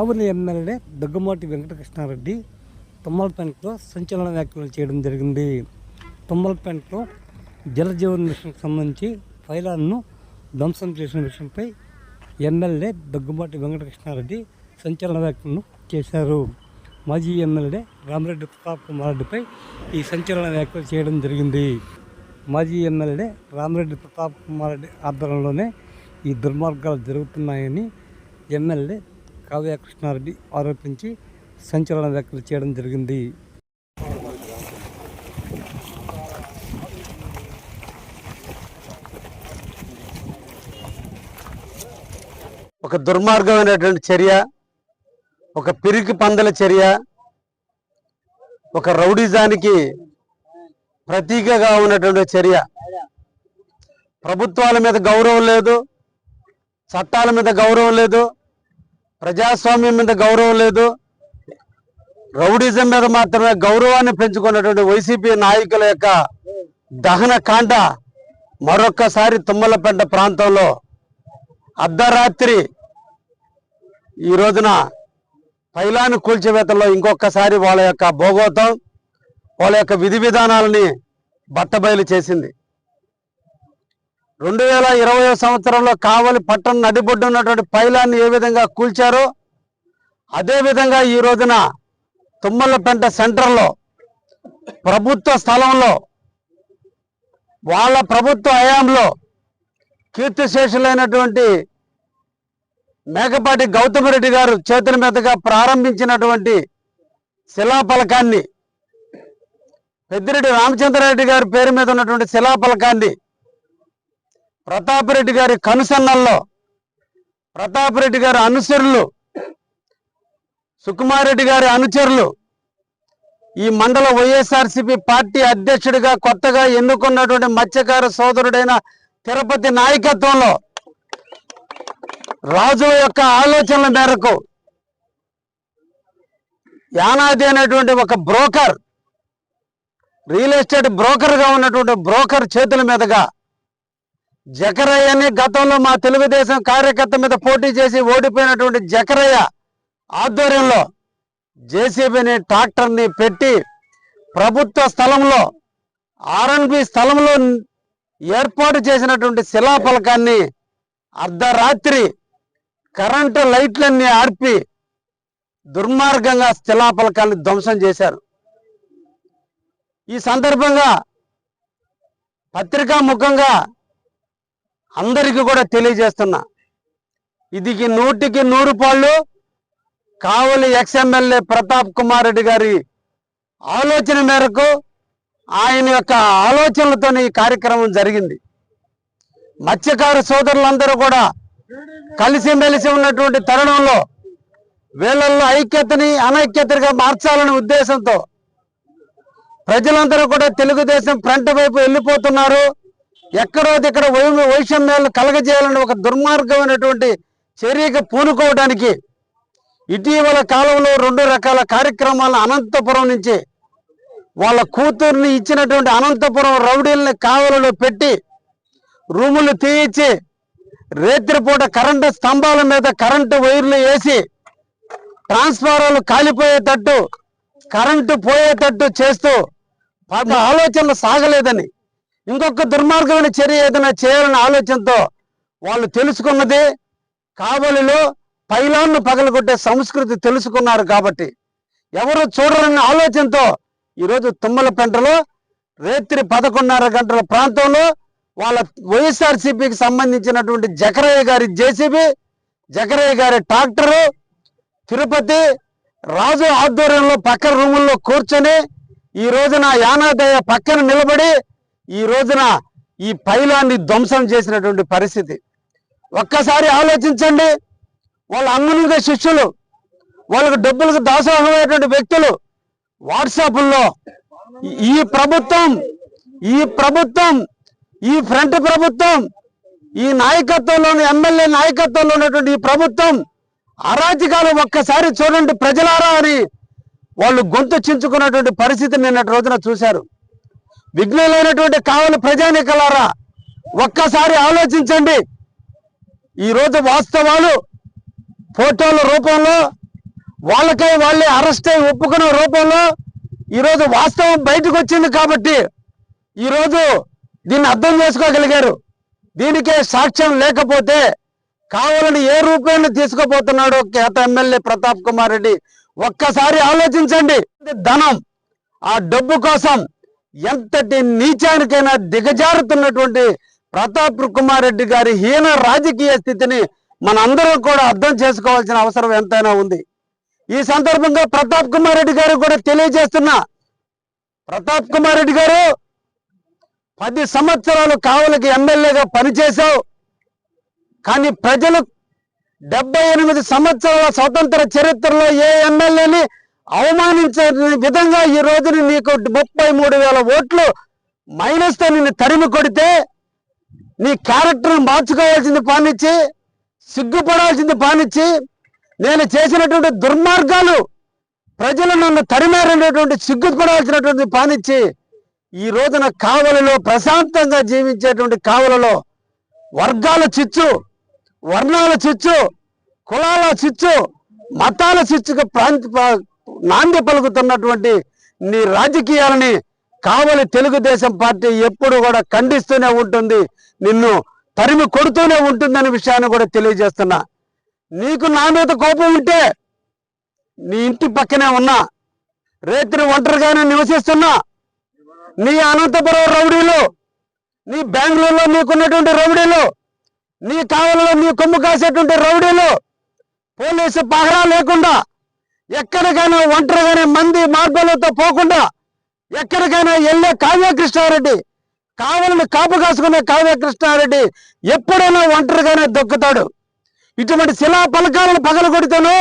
కావలి MLA Daggumati Venkata Krishna Reddy తుమ్మలపేంటలో సంచలన వ్యాఖ్యలు చేయడం జరిగింది. తుమ్మలపేంటలో జలజీవన్ మిషన్కి సంబంధించి ఫైలాన్ను ధ్వంసం చేసిన విషయంపై ఎమ్మెల్యే దగ్గుమాటి వెంకటకృష్ణారెడ్డి సంచలన వ్యాఖ్యలను చేశారు. మాజీ ఎమ్మెల్యే రామరెడ్డి ప్రతాప్ కుమార్ రెడ్డిపై ఈ సంచలన వ్యాఖ్యలు చేయడం జరిగింది. మాజీ ఎమ్మెల్యే రామరెడ్డి ప్రతాప్ కుమార్ రెడ్డి ఆధ్వర్యంలోనే ఈ దుర్మార్గాలు జరుగుతున్నాయని ఎమ్మెల్యే కావ్య కృష్ణారెడ్డి ఆరోపించి సంచలన వ్యాఖ్యలు చేయడం జరిగింది. ఒక దుర్మార్గమైనటువంటి చర్య ఒక పిరికి పందల చర్య ఒక రౌడిజానికి ప్రతీకగా ఉన్నటువంటి చర్య. ప్రభుత్వాల మీద గౌరవం లేదు చట్టాల మీద గౌరవం లేదు ప్రజాస్వామ్యం మీద గౌరవం లేదు. రౌడిజం మీద మాత్రమే గౌరవాన్ని పెంచుకున్నటువంటి వైసీపీ నాయకుల యొక్క దహన కాండ మరొక్కసారి తుమ్మలపెంట ప్రాంతంలో అర్ధరాత్రి ఈ రోజున పైలాను కూల్చివేతల్లో ఇంకొకసారి వాళ్ళ యొక్క భోగోతం వాళ్ళ యొక్క విధి విధానాలని బట్టబయలు చేసింది. రెండు వేల ఇరవై సంవత్సరంలో కావలి పట్టణం నడిబొడ్డు ఉన్నటువంటి పైలాన్ని ఏ విధంగా కూల్చారో అదేవిధంగా ఈ రోజున తుమ్మలపెంట సెంటర్లో ప్రభుత్వ స్థలంలో వాళ్ళ ప్రభుత్వ హయాంలో కీర్తిశేషులైనటువంటి మేకపాటి గౌతమ్ రెడ్డి గారు చేతుల మీదుగా ప్రారంభించినటువంటి శిలాఫలకాన్ని పెద్దిరెడ్డి రామచంద్రారెడ్డి గారి పేరు మీద ఉన్నటువంటి శిలాఫలకాన్ని ప్రతాపరెడ్డి గారి కనుసన్నల్లో ప్రతాపరెడ్డి గారి అనుచరులు సుకుమారెడ్డి గారి అనుచరులు ఈ మండల వైఎస్ఆర్సిపి పార్టీ అధ్యక్షుడిగా కొత్తగా ఎన్నుకున్నటువంటి మత్స్యకార సోదరుడైన తిరుపతి నాయకత్వంలో రాజు యొక్క ఆలోచనల మేరకు యానాది అనేటువంటి ఒక బ్రోకర్ రియల్ ఎస్టేట్ బ్రోకర్గా ఉన్నటువంటి బ్రోకర్ చేతుల మీదుగా జకరయ్యని గతంలో మా తెలుగుదేశం కార్యకర్త మీద పోటీ చేసి ఓడిపోయినటువంటి జకరయ్య ఆధ్వర్యంలో జేసీబీని ట్రాక్టర్ని పెట్టి ప్రభుత్వ స్థలంలో ఆర్ఎన్బి స్థలంలో ఏర్పాటు చేసినటువంటి శిలాఫలకాన్ని అర్ధరాత్రి కరెంటు లైట్లన్నీ ఆర్పి దుర్మార్గంగా శిలాఫలకాన్ని ధ్వంసం చేశారు. ఈ సందర్భంగా పత్రికా ముఖంగా అందరికీ కూడా తెలియజేస్తున్నా. ఇదికి నూటికి నూరు పాళ్ళు కావలి ఎక్స్ఎమ్మెల్యే ప్రతాప్ కుమార్ రెడ్డి గారి ఆలోచన మేరకు ఆయన యొక్క ఆలోచనలతో ఈ కార్యక్రమం జరిగింది. మత్స్యకార సోదరులందరూ కూడా కలిసిమెలిసి ఉన్నటువంటి తరుణంలో వీళ్ళల్లో ఐక్యతని అనైక్యతగా మార్చాలనే ఉద్దేశంతో ప్రజలందరూ కూడా తెలుగుదేశం ఫ్రంట్ వైపు వెళ్ళిపోతున్నారు. ఎక్కడో ఇక్కడ వైషమ్యాలను కలగజేయాలని ఒక దుర్మార్గమైనటువంటి చర్యకి పూనుకోవడానికి ఇటీవల కాలంలో రెండు రకాల కార్యక్రమాలు అనంతపురం నుంచి వాళ్ళ కూతుర్ని ఇచ్చినటువంటి అనంతపురం రౌడీల్ని కావలలో పెట్టి రూములు తీయించి రేత్రిపూట కరెంటు స్తంభాల మీద కరెంటు వైర్లు వేసి ట్రాన్స్ఫారాలు కాలిపోయేటట్టు కరెంటు పోయేటట్టు చేస్తూ ఆలోచనలు సాగలేదని ఇంకొక దుర్మార్గమైన చర్య ఏదైనా చేయాలనే ఆలోచనతో వాళ్ళు తెలుసుకున్నది కావలిలో పైలాన్ను పగలగొట్టే సంస్కృతి తెలుసుకున్నారు కాబట్టి ఎవరు చూడరన్న ఆలోచనతో ఈరోజు తుమ్మలపెంటలో రేత్రి పదకొండున్నర గంటల ప్రాంతంలో వాళ్ళ వైఎస్ఆర్సీపీకి సంబంధించినటువంటి జకరయ్య గారి జేసీబీ జకరయ్య గారి ట్రాక్టరు తిరుపతి రాజు ఆధ్వర్యంలో పక్కన రూముల్లో కూర్చొని ఈ రోజున యానాదయ్య పక్కన నిలబడి ఈ రోజున ఈ పైలాన్ని ధ్వంసం చేసినటువంటి పరిస్థితి. ఒక్కసారి ఆలోచించండి. వాళ్ళ అంగనుగా శిష్యులు వాళ్ళకు డబ్బులకు దాసోహమైనటువంటి వ్యక్తులు వాట్సాప్లో ఈ- ఈ ప్రభుత్వం ఈ ప్రభుత్వం ఈ ఫ్రంట్ ప్రభుత్వం ఈ నాయకత్వంలోని ఎమ్మెల్యే నాయకత్వంలో ఉన్నటువంటి ఈ ప్రభుత్వం అరాజకాలు ఒక్కసారి చూడండి ప్రజలారా అని వాళ్ళు గొంతు చించుకున్నటువంటి పరిస్థితి నిన్నటి రోజున చూశారు. విఘ్నులైనటువంటి కావలి ప్రజానికలారా ఒక్కసారి ఆలోచించండి. ఈ రోజు వాస్తవాలు ఫోటోల రూపంలో వాళ్ళకై వాళ్ళే అరెస్ట్ అయి ఒప్పుకున్న రూపంలో ఈరోజు వాస్తవం బయటకు వచ్చింది కాబట్టి ఈరోజు దీన్ని అర్థం చేసుకోగలిగారు. దీనికే సాక్ష్యం లేకపోతే కావాలని ఏ రూపేణ తీసుకుపోతున్నాడో గత ఎమ్మెల్యే ప్రతాప్ కుమార్ రెడ్డి ఒక్కసారి ఆలోచించండి. ధనం ఆ డబ్బు కోసం ఎంతటి నీచానికైనా దిగజారుతున్నటువంటి ప్రతాప్ కుమార్ రెడ్డి గారి హీన రాజకీయ స్థితిని మనందరం కూడా అర్థం చేసుకోవాల్సిన అవసరం ఎంతైనా ఉంది. ఈ సందర్భంగా ప్రతాప్ కుమార్ రెడ్డి గారు కూడా తెలియజేస్తున్నా ప్రతాప్ కుమార్ రెడ్డి గారు పది సంవత్సరాలు కావలికి ఎమ్మెల్యేగా పనిచేశావు కానీ ప్రజలు డెబ్బై ఎనిమిది సంవత్సరాల స్వతంత్ర చరిత్రలో ఏ ఎమ్మెల్యేని అవమానించే విధంగా ఈ రోజున నీకు ముప్పై మూడు వేల ఓట్లు మైనస్తో నిన్ను తరిమి కొడితే నీ క్యారెక్టర్ను మార్చుకోవాల్సింది పానిచ్చి సిగ్గుపడాల్సింది పానిచ్చి నేను చేసినటువంటి దుర్మార్గాలు ప్రజలు నన్ను తరిమారనేటువంటి సిగ్గుపడాల్సినటువంటి పానిచ్చి ఈ రోజున కావలలో ప్రశాంతంగా జీవించేటువంటి కావలలో వర్గాల చిచ్చు వర్ణాల చిచ్చు కులాల చిచ్చు మతాల చిచ్చుకు ప్రాంత నాంది పలుకుతున్నటువంటి నీ రాజకీయాలని కావలి తెలుగుదేశం పార్టీ ఎప్పుడు కూడా ఖండిస్తూనే ఉంటుంది నిన్ను తరిమి కొడుతూనే ఉంటుందనే విషయాన్ని కూడా తెలియజేస్తున్నా. నీకు నా మీద కోపం ఉంటే నీ ఇంటి పక్కనే ఉన్నా రేత్రి ఒంటరిగానే నివసిస్తున్నా నీ అనంతపురం రౌడీలు నీ బెంగళూరులో నీకున్నటువంటి రౌడీలు నీ కావలలో నీ కొమ్ము కాసేటువంటి రౌడీలు పోలీసు పహరా లేకుండా ఎక్కడికైనా ఒంటరిగానే మంది మార్గాలతో పోకుండా ఎక్కడికైనా వెళ్ళే కావ్య కృష్ణారెడ్డి కావాలని కాపు కాసుకునే కావ్య కృష్ణారెడ్డి ఎప్పుడైనా ఒంటరిగానే దొక్కుతాడు. ఇటువంటి శిలా పలకాలను పగలగొడితాను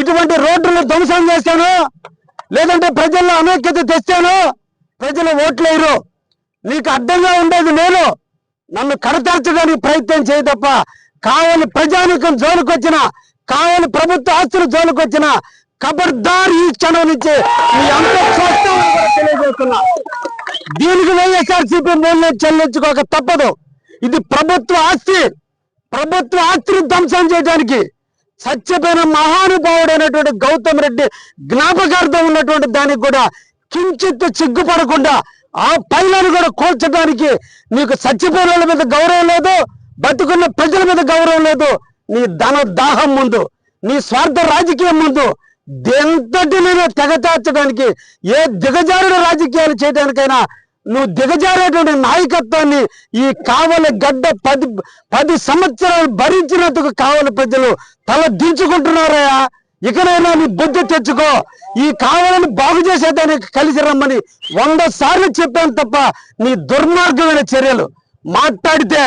ఇటువంటి రోడ్లను ధ్వంసం చేస్తాను లేదంటే ప్రజల్లో అనైక్యత తెస్తాను ప్రజలు ఓట్లేరు నీకు అడ్డంగా ఉండేది నేను. నన్ను కడతర్చడానికి ప్రయత్నం చేయి తప్ప కావలి ప్రజానికం జోలికొచ్చిన కావలి ప్రభుత్వ ఆస్తులు జోలికొచ్చిన ఖబర్దార్ ఈ క్షణం నుంచి మీ అంత తెలియజేస్తున్నా. దీనికి వైఎస్ఆర్సీపీ మూల్యం చెల్లించుకోక తప్పదు. ఇది ప్రభుత్వ ఆస్తి. ప్రభుత్వ ఆస్తిని ధ్వంసం చేయడానికి చచ్చిపోయిన మహానుభావుడైనటువంటి గౌతమ్ రెడ్డి జ్ఞాపకార్థం ఉన్నటువంటి దానికి కూడా కించిత్ సిగ్గుపడకుండా ఆ పైలను కూడా కూల్చడానికి నీకు చచ్చిపోయిన వాళ్ళ మీద గౌరవం లేదు బతుకున్న ప్రజల మీద గౌరవం లేదు. నీ ధన దాహం ముందు నీ స్వార్థ రాజకీయం ముందు ఎంతటినైనా తెగచార్చడానికి ఏ దిగజారుడు రాజకీయాలు చేయడానికైనా నువ్వు దిగజారేటువంటి నాయకత్వాన్ని ఈ కావలి గడ్డ పది పది సంవత్సరాలు భరించినందుకు కావలి ప్రజలు తల దించుకుంటున్నారయ్యా. ఇకనైనా నీ బుద్ధి తెచ్చుకో. ఈ కావాలని బాగు చేసేదానికి కలిసి రమ్మని వంద సార్లు చెప్పాను తప్ప నీ దుర్మార్గమైన చర్యలు మాట్లాడితే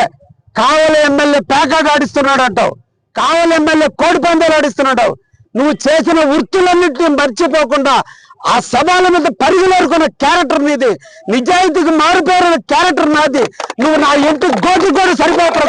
కావలి ఎమ్మెల్యే పేకాట ఆడిస్తున్నాడు అంటావు కావలి ఎమ్మెల్యే కోడి పందాలు ఆడిస్తున్నాడు నువ్వు చేసిన వృత్తులన్నింటినీ మర్చిపోకుండా ఆ సవాళ్ళ మీద పరిగెలేరుకున్న క్యారెక్టర్ నీది నిజాయితీకి మారిపోయిన క్యారెక్టర్ నాది. నువ్వు నా ఇంటి గోటి కూడా సరిపోతావు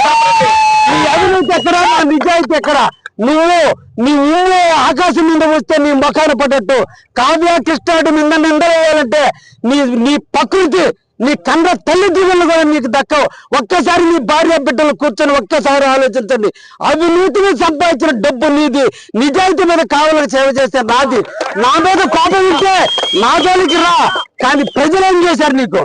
నీ అవినీతి ఎక్కడ నా నిజాయితీ ఎక్కడ? నువ్వు నీ ఊళ్ళో ఆకాశం మీద వస్తే నీ ముఖాన పడ్డట్టు కావ్య కృష్ణాడు నిన్న నిందలేయాలంటే నీ నీ ప్రకృతి నీ కన్న తల్లిదండ్రులు కూడా నీకు దక్కవు. ఒక్కసారి నీ భార్య బిడ్డలు కూర్చొని ఒక్కసారి ఆలోచించండి. అవినీతిని సంపాదించిన డబ్బు నీది. నిజాయితీ మీద కావాలని సేవ చేస్తే నాది. నా మీద కోపం ఉంటే నా జోలికి రా. కానీ ప్రజలు ఏం చేశారు నీకు?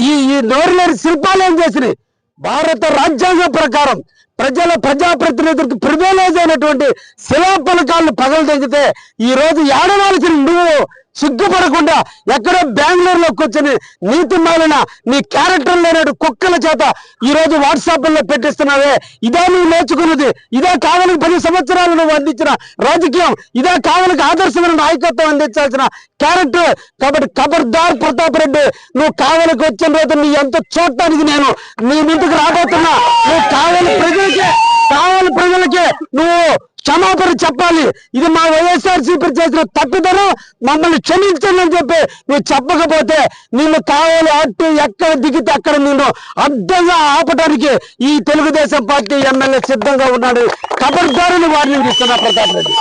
ఈ ఈ నోరులేని శిల్పాలు ఏం చేసినాయి? భారత రాజ్యాంగం ప్రకారం ప్రజల ప్రజాప్రతినిధులకు ప్రివేలేజ్ అయినటువంటి శిలా పలకాలను పగలు తగ్గితే ఈ రోజు ఏడవలసిన నువ్వు సిగ్గుపడకుండా ఎక్కడో బెంగళూరులోకి కూర్చొని నీతి మాలిన నీ క్యారెక్టర్ లేనటు కుక్కల చేత ఈ రోజు వాట్సాప్లో పెట్టిస్తున్నావే. ఇదే నువ్వు నేర్చుకున్నది. ఇదే కావలికి పది సంవత్సరాలు నువ్వు అందించిన రాజకీయం. ఇదే కావలికి ఆదర్శమైన నాయకత్వం అందించాల్సిన క్యారెక్టర్ కాబట్టి ఖబర్దార్ ప్రతాప్ రెడ్డి నువ్వు కావాలకు వచ్చిన రోజు నీ ఎంత చూడటానికి నేను నీ ఇంటికి రాబోతున్నా. నువ్వు కావాలి ప్రజలకి కావాలి ప్రజలకి నువ్వు క్షమాపణ చెప్పాలి. ఇది మా వైఎస్ఆర్ సిపి చేసిన తప్పిదనం మమ్మల్ని క్షమించండి అని చెప్పి నువ్వు చెప్పకపోతే నిన్ను కావాలి అట్టు ఎక్కడ దిగితే అక్కడ నిన్ను అర్థంగా ఆపడానికి ఈ తెలుగుదేశం పార్టీ ఎమ్మెల్యే సిద్ధంగా ఉన్నాడు. ఖబర్దారుని వారిని ఇస్తున్నా ప్రతాప్ రెడ్డి.